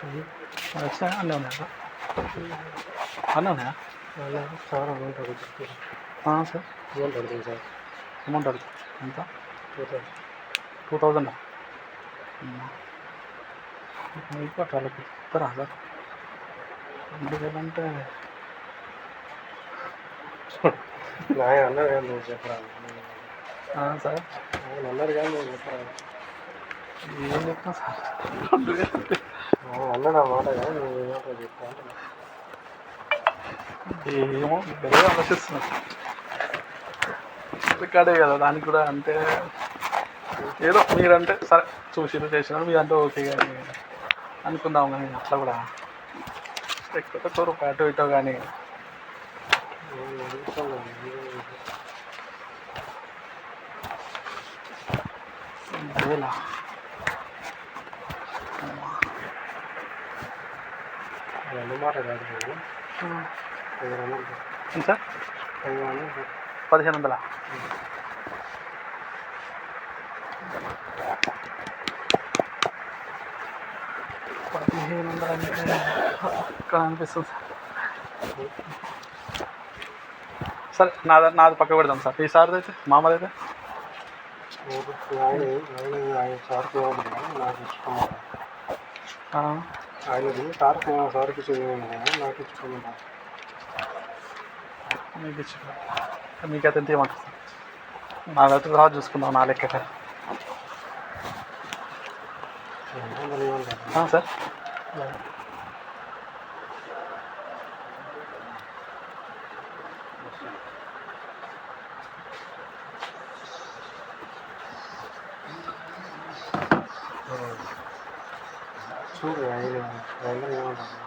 వచ్చినాయా అన్నీ ఉన్నాయా అన్నీ ఉన్నాయా సార్ అమౌంట్ అడుగుతుంది సార్. అమౌంట్ అడుగుతుంది సార్ అమౌంట్ అడుగు. ఎంత? Two thousand two thousand? అయిపోతాలకి ఇస్తారా సార్ రెండు వేలు అంటే ఆయన అన్నారు కానీ నువ్వు చెప్పరా సార్. ఆయన అన్నారు కానీ నువ్వు చెప్పరా? ఏం చెప్తాం సార్? అన్నాడు మాట ఏమో ఇద్దరే ఆలోచిస్తున్నాం రికార్డే కదా దానికి కూడా అంటే ఏదో మీరంటే సరే చూసి చేసినారు మీరంటే ఓకే కానీ అనుకుందాం కానీ అట్లా కూడా. ఎక్కువ తక్కువ రూపాయి అటు ఇటో కానీ. నేను పదిహేను వందల పదిహేను వందలు అంటే ఇక్కడ అనిపిస్తుంది సార్ సరే నాది నాది పక్క పెడదాం సార్ ఈ సార్ది అయితే మామది అయితే ఆయన ఆయన ఆయన సార్కి ఇవ్వదు నాకు ఇచ్చుకోమన్నా ఆ, ఆయనది సార్కి సార్కి ఇచ్చింది నాకు ఇచ్చుకోమన్నా మీకు ఇచ్చి మీకైతే ఎంత ఇవ్వమంటారు సార్ నాదైతే తర్వాత చూసుకుందాం నా లెక్క రెండు వందలు ఇవ్వండి ఆ, సార్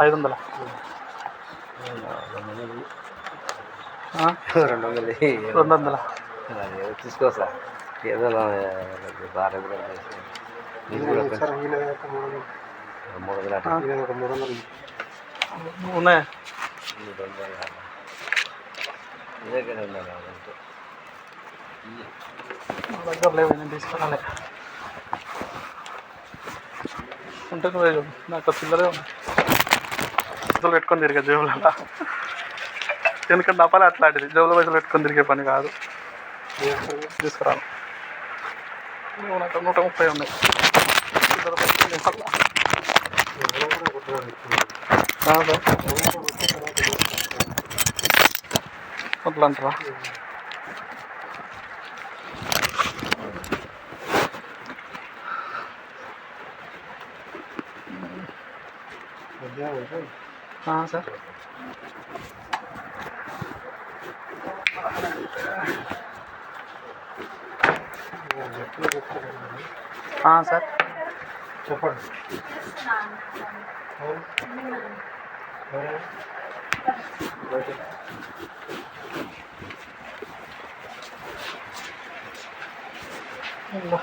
ఐదు వందల ఆ, రెండు వందలు రెండు వందల తీసుకో సార్ ఏదో బాగా సార్ ఈయన ఒక మూడు వందలు మూడు వందలు అట్లా ఈయన ఒక మూడు వందలు ఉన్నాయా మూడు వందలు ఇదే కదా ఉండాలి అదంతా. నా దగ్గర లేవు నేను తీసుకురాలే ఉంటే నువ్వే చూడు. నాకు చిల్లరే ఉన్నాయి పైసలు పెట్టుకొని తిరిగే జేబులలో ఎందుకంటే నా పని అట్లాంటిది. జేబులో పైసలు పెట్టుకొని తిరిగే పని కాదు. తీసుకురాను నువ్వు నాకు నూట ముప్పై ఉన్నాయి. చిల్లర పైసలు లేవు అట్లా అంటారా సార్ సార్ చెప్పండి ఉందా?